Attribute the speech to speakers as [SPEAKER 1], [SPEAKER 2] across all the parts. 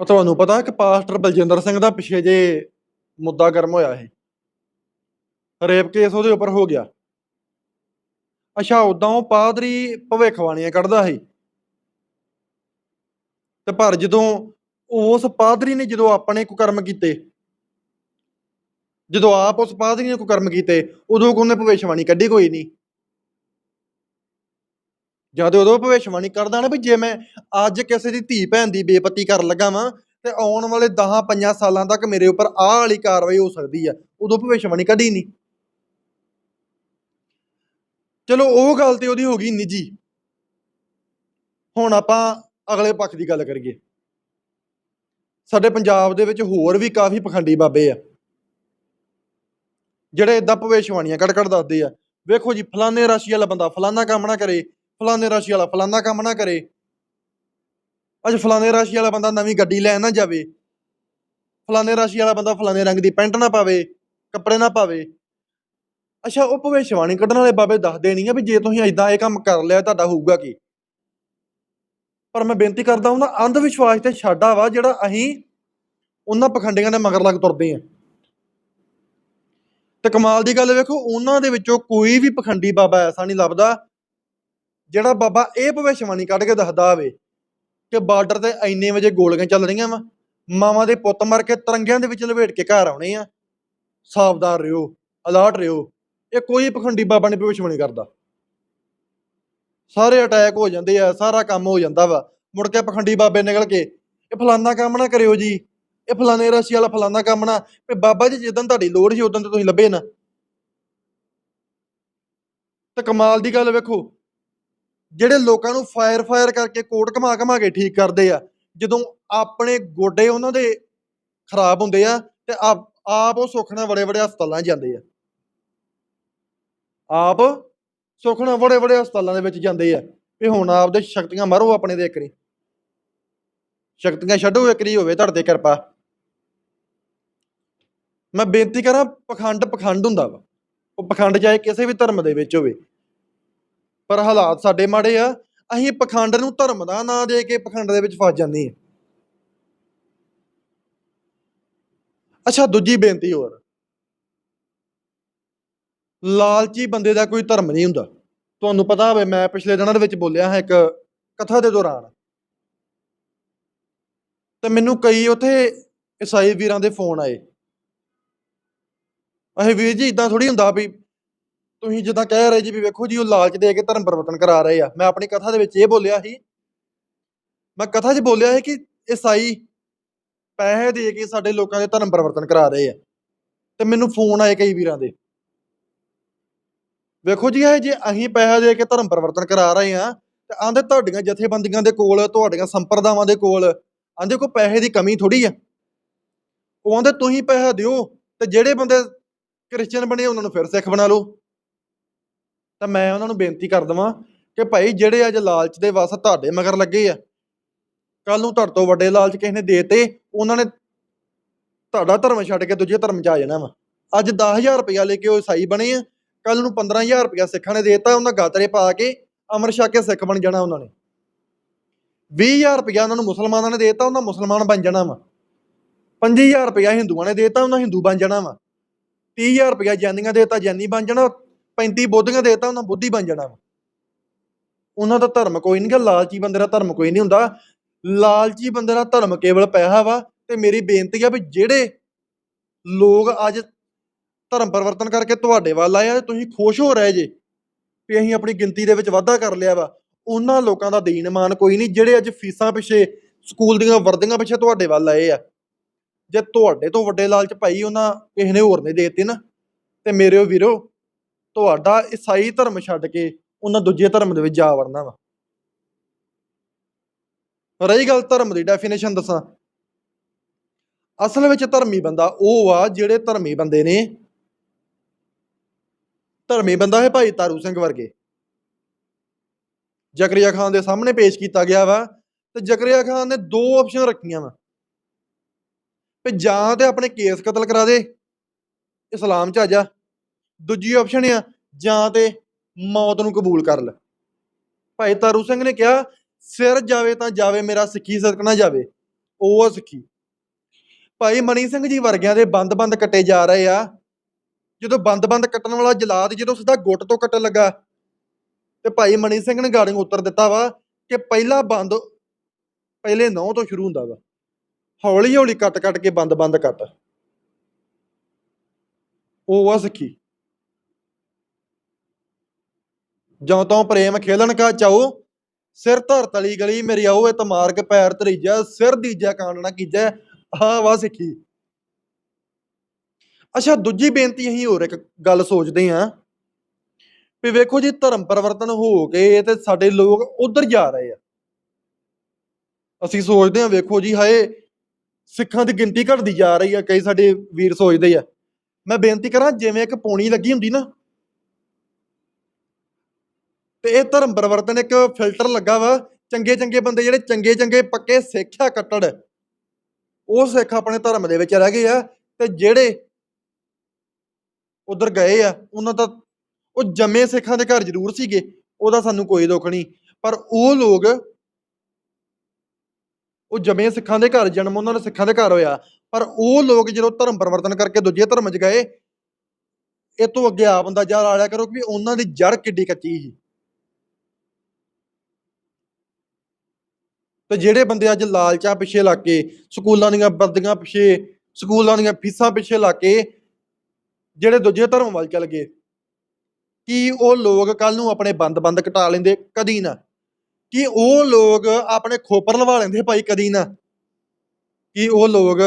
[SPEAKER 1] ਉਹ ਤੁਹਾਨੂੰ ਪਤਾ ਕਿ ਪਾਸਟਰ ਬਲਜਿੰਦਰ ਸਿੰਘ ਦਾ ਪਿੱਛੇ ਜੇ ਮੁੱਦਾ ਗਰਮ ਹੋਇਆ ਇਹ ਰੇਪ ਕੇਸ ਉਹਦੇ ਉੱਪਰ ਹੋ ਗਿਆ। ਅੱਛਾ ਉਦਾਂ ਉਹ ਪਾਦਰੀ ਭਵਿੱਖਬਾਣੀਆਂ ਕੱਢਦਾ ਸੀ। ਤੇ ਪਰ ਜਦੋਂ ਉਸ ਪਾਦਰੀ ਨੇ ਜਦੋਂ ਆਪਣੇ ਕੁਕਰਮ ਕੀਤੇ, ਜਦੋਂ ਆਪ ਉਸ ਪਾਦਰੀ ਨੇ ਕੁਕਰਮ ਕੀਤੇ, ਉਦੋਂ ਉਹਨੇ ਭਵਿੱਖਬਾਣੀ ਕੱਢੀ ਕੋਈ ਨਹੀਂ। ਜਦ ਉਦੋਂ ਭਵਿੱਖਬਾਣੀ ਕਰਦਾ ਨਾ ਵੀ ਜੇ ਮੈਂ ਅੱਜ ਕਿਸੇ ਦੀ ਧੀ ਭੈਣ ਦੀ ਬੇਪਤੀ ਕਰਨ ਲੱਗਾ ਵਾਂ, ਤੇ ਆਉਣ ਵਾਲੇ 10 5 ਸਾਲਾਂ ਤੱਕ ਮੇਰੇ ਉੱਪਰ ਆਹ ਵਾਲੀ ਕਾਰਵਾਈ ਹੋ ਸਕਦੀ ਆ, ਉਦੋਂ ਭਵਿੱਖਬਾਣੀ ਕੱਢੀ ਨਹੀਂ। ਚਲੋ, ਉਹ ਗੱਲ ਤੇ ਉਹਦੀ ਹੋ ਗਈ ਨਿੱਜੀ। ਹੁਣ ਆਪਾਂ ਅਗਲੇ ਪੱਖ ਦੀ ਗੱਲ ਕਰੀਏ। ਸਾਡੇ ਪੰਜਾਬ ਦੇ ਵਿੱਚ ਹੋਰ ਵੀ ਕਾਫੀ ਪਖੰਡੀ ਬਾਬੇ ਆ, ਜਿਹੜੇ ਇਦਾਂ ਭਵਿੱਖਬਾਣੀਆਂ ਕੱਢ ਕੱਢ ਦੱਸਦੇ ਆ, ਵੇਖੋ ਜੀ, ਫਲਾਣੇ ਰਾਸ਼ੀ ਵਾਲਾ ਬੰਦਾ ਫਲਾਣਾ ਕੰਮ ਨਾ ਕਰੇ ਫਲਾਣੇ ਰਾਸ਼ੀ ਵਾਲਾ, ਫਲਾਣਾ ਕੰਮ ਨਾ ਕਰੇ। ਅੱਜ ਫਲਾਣੇ ਰਾਸ਼ੀ ਵਾਲਾ ਬੰਦਾ ਨਵੀਂ ਗੱਡੀ ਲੈ ਨਾ ਜਾਵੇ। ਫਲਾਣੇ ਰਾਸ਼ੀ ਵਾਲਾ ਬੰਦਾ ਫਲਾਣੇ ਰੰਗ ਦੀ ਪੈਂਟ ਨਾ ਪਾਵੇ, ਕੱਪੜੇ ਨਾ ਪਾਵੇ। ਅੱਛਾ, ਉਹ ਭਵਿੱਖਬਾਣੀ ਕੱਢਣ ਵਾਲੇ ਬਾਬੇ ਦੱਸਦੇ ਨਹੀਂ ਆ ਵੀ ਜੇ ਤੁਸੀਂ ਇਦਾਂ ਇਹ ਕੰਮ ਕਰ ਲਿਆ, ਤੁਹਾਡਾ ਹੋਊਗਾ ਕੀ? ਪਰ ਮੈਂ ਬੇਨਤੀ ਕਰਦਾ ਉਹਨਾਂ ਅੰਧ ਵਿਸ਼ਵਾਸ ਤੇ ਛਾਡਾ ਵਾ, ਜਿਹੜਾ ਅਸੀਂ ਉਹਨਾਂ ਪਖੰਡੀਆਂ ਦੇ ਮਗਰ ਲੱਗ ਤੁਰਦੇ ਆ ਤੇ ਕਮਾਲ ਦੀ ਗੱਲ ਵੇਖੋ, ਉਹਨਾਂ ਦੇ ਵਿੱਚੋਂ ਕੋਈ ਵੀ ਪਖੰਡੀ ਬਾਬਾ ਐਸਾ ਨਹੀਂ ਲੱਭਦਾ ਜਿਹੜਾ ਬਾਬਾ ਇਹ ਭਵਿੱਖਬਾਣੀ ਕੱਢ ਕੇ ਦੱਸਦਾ ਹੋਵੇ ਕਿ ਬਾਰਡਰ ਤੇ ਇੰਨੇ ਵਜੇ ਗੋਲੀਆਂ ਚੱਲ ਰਹੀਆਂ ਵਾ, ਮਾਵਾਂ ਦੇ ਪੁੱਤ ਮਰ ਕੇ ਤਰੰਗਿਆਂ ਦੇ ਵਿੱਚ ਲਪੇਟ ਕੇ ਘਰ ਆਉਣੇ ਆ। ਸਾਵਧਾਨ ਰਹੋ ਅਲਰਟ ਰਹੋ ਇਹ ਕੋਈ ਪਖੰਡੀ ਬਾਬਾ ਨਹੀਂ ਭਵਿੱਖਬਾਣੀ ਕਰਦਾ। ਸਾਰੇ ਅਟੈਕ ਹੋ ਜਾਂਦੇ ਆ, ਸਾਰਾ ਕੰਮ ਹੋ ਜਾਂਦਾ ਵਾ। ਮੁੜ ਕੇ ਪਖੰਡੀ ਬਾਬੇ ਨਿਕਲ ਕੇ, ਇਹ ਫਲਾਨਾ ਕੰਮ ਨਾ ਕਰਿਓ ਜੀ। ਇਹ ਫਲਾਨੇ ਰਾਸ਼ੀ ਵਾਲਾ ਫਲਾਨਾ ਕੰਮ ਨਾ। ਤੇ ਬਾਬਾ ਜੀ, ਜਿੱਦਣ ਤੁਹਾਡੀ ਲੋੜ ਸੀ ਉਦੋਂ ਤੇ ਤੁਸੀਂ ਲੱਭੇ ਨਾ। ਤੇ ਕਮਾਲ ਦੀ ਗੱਲ ਵੇਖੋ ਜਿਹੜੇ ਲੋਕਾਂ ਨੂੰ ਫਾਇਰ ਫਾਇਰ ਕਰਕੇ ਕੋਟ ਘਮਾ ਘਮਾ ਕੇ ਠੀਕ ਕਰਦੇ ਆ, ਜਦੋਂ ਆਪਣੇ ਗੋਡੇ ਉਹਨਾਂ ਦੇ ਖਰਾਬ ਹੁੰਦੇ ਆ ਤੇ ਆਪ ਉਹ ਸੁੱਖ ਨਾਲ ਬੜੇ ਬੜੇ ਹਸਪਤਾਲਾਂ 'ਚ ਜਾਂਦੇ ਆ। ਆਪ ਸੁੱਖ ਬੜੇ ਬੜੇ ਹਸਪਤਾਲਾਂ ਦੇ ਵਿੱਚ ਜਾਂਦੇ ਆ ਵੀ ਹੁਣ ਆਪਦੇ ਸ਼ਕਤੀਆਂ ਮਾਰੋ ਆਪਣੇ ਦੇ ਕਰੀ ਸ਼ਕਤੀਆਂ ਛੱਡੋ ਇੱਕਰੀ ਹੋਵੇ ਤੁਹਾਡੇ ਤੇ ਕਿਰਪਾ। ਮੈਂ ਬੇਨਤੀ ਕਰਾਂ ਪਖੰਡ ਪਖੰਡ ਹੁੰਦਾ ਵਾ। ਉਹ ਪਖੰਡ ਚਾਹੇ ਕਿਸੇ ਵੀ ਧਰਮ ਦੇ ਵਿੱਚ ਹੋਵੇ। ਪਰ ਹਾਲਾਤ ਸਾਡੇ ਮਾੜੇ ਆ। ਅਸੀਂ ਪਖੰਡ ਨੂੰ ਧਰਮ ਦਾ ਨਾਂ ਦੇ ਕੇ ਪਖੰਡ ਦੇ ਵਿੱਚ ਫਸ ਜਾਂਦੇ ਆ। ਅੱਛਾ, ਦੂਜੀ ਬੇਨਤੀ ਹੋਰ। ਲਾਲਚੀ ਬੰਦੇ ਦਾ ਕੋਈ ਧਰਮ ਨਹੀਂ ਹੁੰਦਾ। ਤੁਹਾਨੂੰ ਪਤਾ ਹੋਵੇ, ਮੈਂ ਪਿਛਲੇ ਦਿਨਾਂ ਦੇ ਵਿੱਚ ਬੋਲਿਆ ਹਾਂ ਇੱਕ ਕਥਾ ਦੇ ਦੌਰਾਨ। ਤੇ ਮੈਨੂੰ ਕਈ ਉਥੇ ਈਸਾਈ ਵੀਰਾਂ ਦੇ ਫੋਨ ਆਏ। ਅਹੇ ਵੀਰ ਜੀ ਇਦਾਂ ਥੋੜੀ ਹੁੰਦਾ ਵੀ ਤੁਸੀਂ ਜਿੱਦਾਂ ਕਹਿ ਰਹੇ ਜੀ ਵੀ ਵੇਖੋ ਜੀ, ਉਹ ਲਾਲਚ ਦੇ ਕੇ ਧਰਮ ਪਰਿਵਰਤਨ ਕਰਾ ਰਹੇ ਆ। ਮੈਂ ਆਪਣੀ ਕਥਾ ਦੇ ਵਿੱਚ ਇਹ ਬੋਲਿਆ ਸੀ, ਮੈਂ ਕਥਾ 'ਚ ਬੋਲਿਆ ਹੈ ਕਿ ਈਸਾਈ ਪੈਸੇ ਦੇ ਕੇ ਸਾਡੇ ਲੋਕਾਂ ਦੇ ਧਰਮ ਪਰਿਵਰਤਨ ਕਰਾ ਰਹੇ ਆ ਤੇ ਮੈਨੂੰ ਫੋਨ ਆਏ ਕਈ ਵੀਰਾਂ ਦੇ। ਵੇਖੋ ਜੀ, ਇਹ ਜੇ ਅਸੀਂ ਪੈਸਾ ਦੇ ਕੇ ਧਰਮ ਪਰਿਵਰਤਨ ਕਰਾ ਰਹੇ ਆ, ਤੇ ਆਂਦੇ ਤੁਹਾਡੀਆਂ ਜਥੇਬੰਦੀਆਂ ਦੇ ਕੋਲ, ਤੁਹਾਡੀਆਂ ਸੰਪਰਦਾਵਾਂ ਦੇ ਕੋਲ ਆਂਦੇ ਕੋਈ ਪੈਸੇ ਦੀ ਕਮੀ ਥੋੜੀ ਆ। ਉਹ ਆਂਦੇ ਤੁਸੀਂ ਪੈਸਾ ਦਿਓ ਤੇ ਜਿਹੜੇ ਬੰਦੇ ਕ੍ਰਿਸਚੀਅਨ ਬਣੇ, ਉਹਨਾਂ ਨੂੰ ਫਿਰ ਸਿੱਖ ਬਣਾ ਲਓ। ਤਾਂ ਮੈਂ ਉਹਨਾਂ ਨੂੰ ਬੇਨਤੀ ਕਰ ਦਵਾਂ ਕਿ ਭਾਈ ਜਿਹੜੇ ਅੱਜ ਲਾਲਚ ਦੇ ਵਸ ਤੁਹਾਡੇ ਮਗਰ ਲੱਗੇ ਆ ਕੱਲ ਨੂੰ ਤੁਹਾਡੇ ਤੋਂ ਵੱਡੇ ਲਾਲਚ ਕਿਸੇ ਨੇ ਦੇਤੇ, ਉਹਨਾਂ ਨੇ ਤੁਹਾਡਾ ਧਰਮ ਛੱਡ ਕੇ ਦੂਜੇ ਧਰਮ 'ਚ ਆ ਜਾਣਾ ਵਾ। ਅੱਜ 10000 ਰੁਪਇਆ ਲੈ ਕੇ ਉਹ ਈਸਾਈ ਬਣੇ ਆ ਕੱਲ ਨੂੰ 15000 ਰੁਪਇਆ ਸਿੱਖਾਂ ਨੇ ਦੇਤਾ, ਉਹਨਾਂ ਗਾਤਰੇ ਪਾ ਕੇ ਅਮਰ ਛਕ ਕੇ ਸਿੱਖ ਬਣ ਜਾਣਾ ਉਹਨਾਂ ਨੇ। 20000 ਰੁਪਇਆ ਉਹਨਾਂ ਨੂੰ ਮੁਸਲਮਾਨਾਂ ਨੇ ਦੇਤਾ, ਉਹਨਾਂ ਮੁਸਲਮਾਨ ਬਣ ਜਾਣਾ ਵਾ। 5000 ਰੁਪਇਆ ਹਿੰਦੂਆਂ ਨੇ ਦੇਤਾ, ਉਹਨਾਂ ਹਿੰਦੂ ਬਣ ਜਾਣਾ ਵਾ। 30000 ਰੁਪਇਆ ਜੈਨੀਆਂ ਦੇਤਾ, ਜੈਨੀ ਬਣ ਜਾਣਾ 35 ਬੋਧੀਆਂ ਦੇਤਾ, ਉਹਨਾਂ ਬੁੱਧੀ ਬਣ ਜਾਣਾ ਵਾ। ਉਹਨਾਂ ਦਾ ਧਰਮ ਕੋਈ ਨਹੀਂ ਗਾ, ਲਾਲਚੀ ਬੰਦੇ ਦਾ ਧਰਮ ਕੋਈ ਨਹੀਂ ਹੁੰਦਾ। ਲਾਲਚੀ ਬੰਦੇ ਦਾ ਧਰਮ ਕੇਵਲ ਪੈਸਾ ਵਾ ਤੇ ਮੇਰੀ ਬੇਨਤੀ ਆ ਵੀ ਜਿਹੜੇ ਲੋਕ ਅੱਜ ਧਰਮ ਪਰਿਵਰਤਨ ਕਰਕੇ ਤੁਹਾਡੇ ਵੱਲ ਆਏ ਆ ਤੁਸੀਂ ਖੁਸ਼ ਹੋ ਰਹੇ ਜੇ, ਵੀ ਅਸੀਂ ਆਪਣੀ ਗਿਣਤੀ ਦੇ ਵਿੱਚ ਵਾਧਾ ਕਰ ਲਿਆ ਵਾ, ਉਹਨਾਂ ਲੋਕਾਂ ਦਾ ਦੀਨ ਮਾਨ ਕੋਈ ਨਹੀਂ, ਜਿਹੜੇ ਅੱਜ ਫੀਸਾਂ ਪਿੱਛੇ, ਸਕੂਲ ਦੀਆਂ ਵਰਦੀਆਂ ਪਿੱਛੇ ਤੁਹਾਡੇ ਵੱਲ ਆਏ ਆ। ਜੇ ਤੁਹਾਡੇ ਤੋਂ ਵੱਡੇ ਲਾਲਚ ਭਾਈ ਉਹਨਾਂ ਕਿਸੇ ਨੇ ਹੋਰ ਨੇ ਦੇਤੇ ਨਾ, ਤੇ ਮੇਰੇ ਵੀਰੋ ਤੁਹਾਡਾ ਈਸਾਈ ਧਰਮ ਛੱਡ ਕੇ ਉਹਨਾਂ ਦੂਜੇ ਧਰਮ ਦੇ ਵਿੱਚ ਜਾ ਵੜਨਾ ਵਾ। ਰਹੀ ਗੱਲ ਧਰਮ ਦੀ ਡੈਫੀਨੇਸ਼ਨ ਦੱਸਾਂ। ਅਸਲ ਵਿੱਚ ਧਰਮੀ ਬੰਦਾ ਉਹ ਆ ਜਿਹੜੇ ਧਰਮੀ ਬੰਦੇ ਨੇ। ਧਰਮੀ ਬੰਦਾ ਹੈ ਭਾਈ ਤਾਰੂ ਸਿੰਘ ਵਰਗੇ। ਜ਼ਕਰੀਆ ਖਾਨ ਦੇ ਸਾਹਮਣੇ ਪੇਸ਼ ਕੀਤਾ ਗਿਆ ਵਾ ਤੇ ਜ਼ਕਰੀਆ ਖਾਨ ਨੇ ਦੋ ਆਪਸ਼ਨ ਰੱਖੀਆਂ ਵਾ। ਵੀ ਜਾਂ ਤੇ ਆਪਣੇ ਕੇਸ ਕਤਲ ਕਰਾ ਦੇ, ਇਸਲਾਮ ਚ ਆ ਜਾ। ਦੂਜੀ ਆਪਸ਼ਨ ਆ, ਜਾਂ ਤੇ ਮੌਤ ਨੂੰ ਕਬੂਲ ਕਰ ਲੈ। ਭਾਈ ਤਾਰੂ ਸਿੰਘ ਨੇ ਕਿਹਾ, ਸਿਰ ਜਾਵੇ ਤਾਂ ਜਾਵੇ, ਮੇਰਾ ਸਿੱਖੀ ਸਦਕ ਨਾ ਜਾਵੇ। ਉਹ ਸਿੱਖੀ। ਭਾਈ ਮਣੀ ਸਿੰਘ ਜੀ ਵਰਗਿਆਂ ਦੇ ਬੰਦ-ਬੰਦ ਕੱਟੇ ਜਾ ਰਹੇ ਆ। ਜਦੋਂ ਬੰਦ-ਬੰਦ ਕੱਟਣ ਵਾਲਾ ਜਲਾਦ ਜਦੋਂ ਸਿੱਧਾ ਗੁੱਟ ਤੋਂ ਕੱਟਣ ਲੱਗਾ, ਤੇ ਭਾਈ ਮਣੀ ਸਿੰਘ ਨੇ ਗਾੜੀ ਉੱਤਰ ਦਿੱਤਾ ਵਾ ਕਿ ਪਹਿਲਾ ਬੰਦ, ਪਹਿਲੇ ਨੌ ਤੋਂ ਸ਼ੁਰੂ ਹੁੰਦਾ ਵਾ। ਹੌਲੀ ਹੌਲੀ ਕੱਟ ਕੱਟ ਕੇ ਬੰਦ ਬੰਦ ਕੱਟ। ਉਹ ਆ ਸਿੱਖੀ। ਜਾਂ ਤੋਂ ਪ੍ਰੇਮ ਖੇਲਣ ਕਾ ਚਾਓ ਸਿਰ ਧਰ ਤਲੀ ਗਲੀ ਮੇਰੀ ਆਓ, ਇਹ ਤਮਾਰ ਪੈਰ ਧਰੀਜਾ, ਸਿਰ ਦੀਜਾ ਕਾਂਡਣਾ ਕੀਜਾ। ਆ ਵਾ ਸਿੱਖੀ। ਅੱਛਾ, ਦੂਜੀ ਬੇਨਤੀ ਅਸੀਂ ਹੋਰ ਇੱਕ ਗੱਲ ਸੋਚਦੇ ਆਂ ਵੀ ਵੇਖੋ ਜੀ, ਧਰਮ ਪਰਿਵਰਤਨ ਹੋ ਕੇ ਤੇ ਸਾਡੇ ਲੋਕ ਉਧਰ ਜਾ ਰਹੇ ਆ। ਅਸੀਂ ਸੋਚਦੇ ਆਂ ਵੇਖੋ ਜੀ, ਹਾਏ, ਸਿੱਖਾਂ ਦੀ ਗਿਣਤੀ ਘਟਦੀ ਜਾ ਰਹੀ ਆ, ਕਈ ਸਾਡੇ ਵੀਰ ਸੋਚਦੇ ਆ। ਮੈਂ ਬੇਨਤੀ ਕਰਾਂ, ਜਿਵੇਂ ਇੱਕ ਪੌਣੀ ਲੱਗੀ ਹੁੰਦੀ ਨਾ ਤੇ ਇਹ ਧਰਮ ਪਰਿਵਰਤਨ ਇੱਕ ਫਿਲਟਰ ਲੱਗਾ ਵਾ, ਚੰਗੇ ਚੰਗੇ ਬੰਦੇ ਜਿਹੜੇ ਚੰਗੇ ਚੰਗੇ ਪੱਕੇ ਸਿੱਖ ਆ ਕੱਟੜ। ਉਹ ਸਿੱਖ ਆਪਣੇ ਧਰਮ ਦੇ ਵਿੱਚ ਰਹਿ ਗਏ ਆ ਤੇ ਜਿਹੜੇ ਉਧਰ ਗਏ ਆ, ਉਹਨਾਂ ਦਾ ਉਹ ਜੰਮੇ ਸਿੱਖਾਂ ਦੇ ਘਰ ਜ਼ਰੂਰ ਸੀਗੇ, ਉਹਦਾ ਸਾਨੂੰ ਕੋਈ ਦੁੱਖ ਨਹੀਂ। ਪਰ ਉਹ ਲੋਕ ਉਹ ਜੰਮੇ ਸਿੱਖਾਂ ਦੇ ਘਰ ਜਨਮ, ਉਹਨਾਂ ਦੇ ਸਿੱਖਾਂ ਦੇ ਘਰ ਹੋਇਆ। ਪਰ ਉਹ ਲੋਕ ਜਦੋਂ ਧਰਮ ਪਰਿਵਰਤਨ ਕਰਕੇ ਦੂਜੇ ਧਰਮ 'ਚ ਗਏ, ਇਹ ਤੋਂ ਅੱਗੇ ਆਪ ਬੰਦਾ ਜਾ ਆਲਿਆ ਕਰੋ ਕਿ ਉਹਨਾਂ ਦੀ ਜੜ ਕਿੱਡੀ ਕੱਚੀ ਸੀ। ਤੇ ਜਿਹੜੇ ਬੰਦੇ ਅੱਜ ਲਾਲਚਾਂ ਪਿੱਛੇ ਲੱਗ ਕੇ, ਸਕੂਲਾਂ ਦੀਆਂ ਵਰਦੀਆਂ ਪਿੱਛੇ, ਸਕੂਲਾਂ ਦੀਆਂ ਫੀਸਾਂ ਪਿੱਛੇ ਲੱਗ ਕੇ, ਜਿਹੜੇ ਦੂਜੇ ਧਰਮ ਵੱਲ ਚੱਲ ਗਏ, ਕਿ ਉਹ ਲੋਕ ਕੱਲ ਨੂੰ ਆਪਣੇ ਬੰਦ-ਬੰਦ ਘਟਾ ਲੈਂਦੇ? ਕਦੀ ਨਾ। ਕੀ ਉਹ ਲੋਕ ਆਪਣੇ ਖੋਪਰ ਲਵਾ ਲੈਂਦੇ ਭਾਈ? ਕਦੀ ਨਾ। ਕੀ ਉਹ ਲੋਕ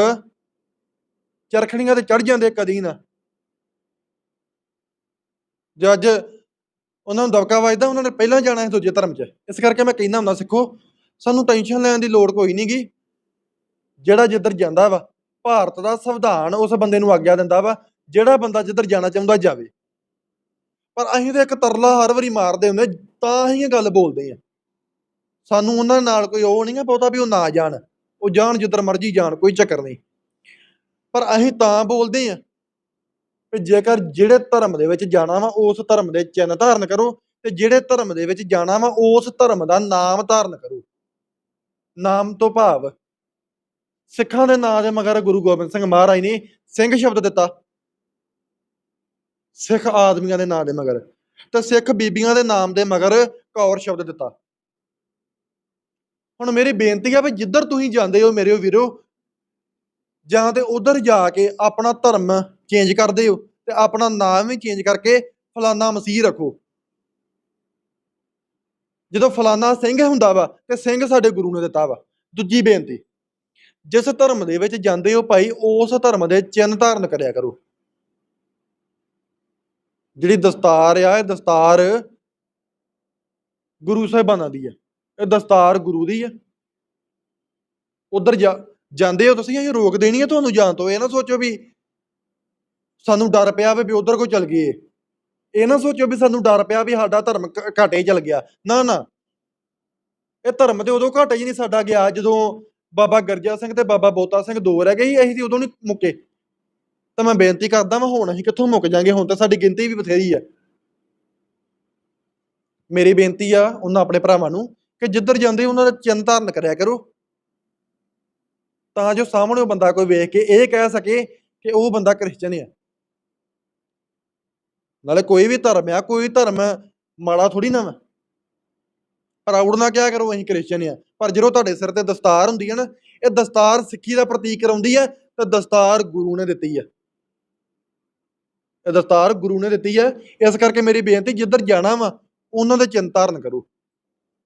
[SPEAKER 1] ਚਰਖਣੀਆਂ ਤੇ ਚੜ ਜਾਂਦੇ? ਕਦੀ ਨਾ। ਜੱਜ, ਉਹਨਾਂ ਨੂੰ ਦਬਕਾ ਵੱਜਦਾ, ਉਹਨਾਂ ਨੇ ਪਹਿਲਾਂ ਜਾਣਾ ਹੈ ਦੂਜੇ ਧਰਮ 'ਚ। ਇਸ ਕਰਕੇ ਮੈਂ ਕਹਿੰਦਾ ਹੁੰਦਾ, ਸਿੱਖੋ ਸਾਨੂੰ ਟੈਨਸ਼ਨ ਲੈਣ ਦੀ ਲੋੜ ਕੋਈ ਨਹੀਂਗੀ ਜਿਹੜਾ ਜਿੱਧਰ ਜਾਂਦਾ ਵਾ, ਭਾਰਤ ਦਾ ਸੰਵਿਧਾਨ ਉਸ ਬੰਦੇ ਨੂੰ ਆਗਿਆ ਦਿੰਦਾ ਵਾ, ਜਿਹੜਾ ਬੰਦਾ ਜਿੱਧਰ ਜਾਣਾ ਚਾਹੁੰਦਾ ਜਾਵੇ। ਪਰ ਅਸੀਂ ਤਾਂ ਇੱਕ ਤਰਲਾ ਹਰ ਵਾਰੀ ਮਾਰਦੇ ਹੁੰਦੇ, ਤਾਂ ਹੀ ਇਹ ਗੱਲ ਬੋਲਦੇ ਆ। ਸਾਨੂੰ ਉਹਨਾਂ ਨਾਲ ਕੋਈ ਉਹ ਨਹੀਂ ਆ ਬਹੁਤਾ ਵੀ ਉਹ ਨਾ ਜਾਣ, ਉਹ ਜਾਣ ਜਿੱਧਰ ਮਰਜ਼ੀ ਜਾਣ, ਕੋਈ ਚੱਕਰ ਨਹੀਂ ਪਰ ਅਸੀਂ ਤਾਂ ਬੋਲਦੇ ਆ ਕਿ ਜੇਕਰ ਜਿਹੜੇ ਧਰਮ ਦੇ ਵਿੱਚ ਜਾਣਾ ਵਾ, ਉਸ ਧਰਮ ਦੇ ਚਿੰਨ੍ਹ ਧਾਰਨ ਕਰੋ, ਤੇ ਜਿਹੜੇ ਧਰਮ ਦੇ ਵਿੱਚ ਜਾਣਾ ਵਾ, ਉਸ ਧਰਮ ਦਾ ਨਾਮ ਧਾਰਨ ਕਰੋ। ਨਾਮ ਤੋਂ ਭਾਵ। ਸਿੱਖਾਂ ਦੇ ਨਾਂ ਦੇ ਮਗਰ ਗੁਰੂ ਗੋਬਿੰਦ ਸਿੰਘ ਮਹਾਰਾਜ ਨੇ ਸਿੰਘ ਸ਼ਬਦ ਦਿੱਤਾ। ਸਿੱਖ ਆਦਮੀਆਂ ਦੇ ਨਾਂ ਦੇ ਮਗਰ। ਤੇ ਸਿੱਖ ਬੀਬੀਆਂ ਦੇ ਨਾਮ ਦੇ ਮਗਰ ਕੌਰ ਸ਼ਬਦ ਦਿੱਤਾ। ਹੁਣ ਮੇਰੀ ਬੇਨਤੀ ਆ ਵੀ ਜਿੱਧਰ ਤੁਸੀਂ ਜਾਂਦੇ ਹੋ ਮੇਰੇ ਵੀਰੋ, ਜਾਂ ਤੇ ਉਧਰ ਜਾ ਕੇ ਆਪਣਾ ਧਰਮ ਚੇਂਜ ਕਰਦੇ ਹੋ ਤੇ ਆਪਣਾ ਨਾਮ ਵੀ ਚੇਂਜ ਕਰਕੇ ਫਲਾਨਾ ਮਸੀਹ ਰੱਖੋ। ਜਦੋਂ ਫਲਾਨਾ ਸਿੰਘ ਹੁੰਦਾ ਵਾ ਤੇ ਸਿੰਘ ਸਾਡੇ ਗੁਰੂ ਨੇ ਦਿੱਤਾ ਵਾ। ਦੂਜੀ ਬੇਨਤੀ, ਜਿਸ ਧਰਮ ਦੇ ਵਿੱਚ ਜਾਂਦੇ ਹੋ ਭਾਈ, ਉਸ ਧਰਮ ਦੇ ਚਿੰਨ੍ਹ ਧਾਰਨ ਕਰਿਆ ਕਰੋ। ਜਿਹੜੀ ਦਸਤਾਰ ਆ, ਇਹ ਦਸਤਾਰ ਗੁਰੂ ਸਾਹਿਬਾਨਾਂ ਦੀ ਆ। ਇਹ ਦਸਤਾਰ ਗੁਰੂ ਦੀ ਆ। ਉਧਰ ਜਾ, ਜਾਂਦੇ ਹੋ ਤੁਸੀਂ, ਇਹ ਰੋਕ ਦੇਣੀ ਹੈ ਤੁਹਾਨੂੰ ਜਾਣ ਤੋਂ? ਇਹ ਨਾ ਸੋਚੋ ਵੀ ਸਾਨੂੰ ਡਰ ਪਿਆ ਵੇ ਵੀ ਉਧਰ ਕੋਈ ਚਲ ਗਏ ਇਹ ਨਾ ਸੋਚਿਓ ਵੀ ਸਾਨੂੰ ਡਰ ਪਿਆ ਵੀ ਸਾਡਾ ਧਰਮ ਘ- ਘਾਟੇ ਚਲ ਗਿਆ। ਨਾ ਨਾ ਇਹ ਧਰਮ ਤੇ ਉਦੋਂ ਘਾਟੇ ਹੀ ਨਹੀਂ ਸਾਡਾ ਗਿਆ ਜਦੋਂ ਬਾਬਾ ਗਰਜਾ ਸਿੰਘ ਤੇ ਬਾਬਾ ਬੋਤਾ ਸਿੰਘ ਦੋ ਰਹਿ ਗਏ ਸੀ, ਅਸੀਂ ਤੇ ਉਦੋਂ ਨਹੀਂ ਮੁੱਕੇ। ਤਾਂ ਮੈਂ ਬੇਨਤੀ ਕਰਦਾ ਮੈਂ ਹੁਣ ਅਸੀਂ ਕਿੱਥੋਂ ਮੁੱਕ ਜਾਾਂਗੇ? ਹੁਣ ਤਾਂ ਸਾਡੀ ਗਿਣਤੀ ਵੀ ਬਥੇਰੀ ਆ। ਮੇਰੀ ਬੇਨਤੀ ਆ ਉਹਨਾਂ ਆਪਣੇ ਭਰਾਵਾਂ ਨੂੰ ਕਿ ਜਿੱਧਰ ਜਾਂਦੇ ਉਹਨਾਂ ਦਾ ਚਿੰਨ ਧਾਰਨ ਕਰਿਆ ਕਰੋ। ਤਾਂ ਜੋ ਸਾਹਮਣੇ ਉਹ ਬੰਦਾ ਕੋਈ ਵੇਖ ਕੇ ਇਹ ਕਹਿ ਸਕੇ ਕਿ ਉਹ ਬੰਦਾ ਕ੍ਰਿਸਚਨ ਆ। ਨਾਲੇ ਕੋਈ ਵੀ ਧਰਮ ਆ, ਕੋਈ ਧਰਮ ਮਾੜਾ ਥੋੜੀ ਨਾ ਵਾ। ਪ੍ਰਾਊਡ ਨਾ ਕਿਹਾ ਕਰੋ, ਅਸੀਂ ਕ੍ਰਿਸਚਨ ਆ। ਪਰ ਜਦੋਂ ਤੁਹਾਡੇ ਸਿਰ ਤੇ ਦਸਤਾਰ ਹੁੰਦੀ ਹੈ ਨਾ, ਇਹ ਦਸਤਾਰ ਸਿੱਖੀ ਦਾ ਪ੍ਰਤੀਕ ਕਰਾਉਂਦੀ ਹੈ ਤੇ ਦਸਤਾਰ ਗੁਰੂ ਨੇ ਦਿੱਤੀ ਹੈ ਇਹ ਦਸਤਾਰ ਗੁਰੂ ਨੇ ਦਿੱਤੀ ਹੈ ਇਸ ਕਰਕੇ ਮੇਰੀ ਬੇਨਤੀ, ਜਿੱਧਰ ਜਾਣਾ ਵਾ, ਉਹਨਾਂ ਦੇ ਚਿੰਨ ਧਾਰਨ ਕਰੋ।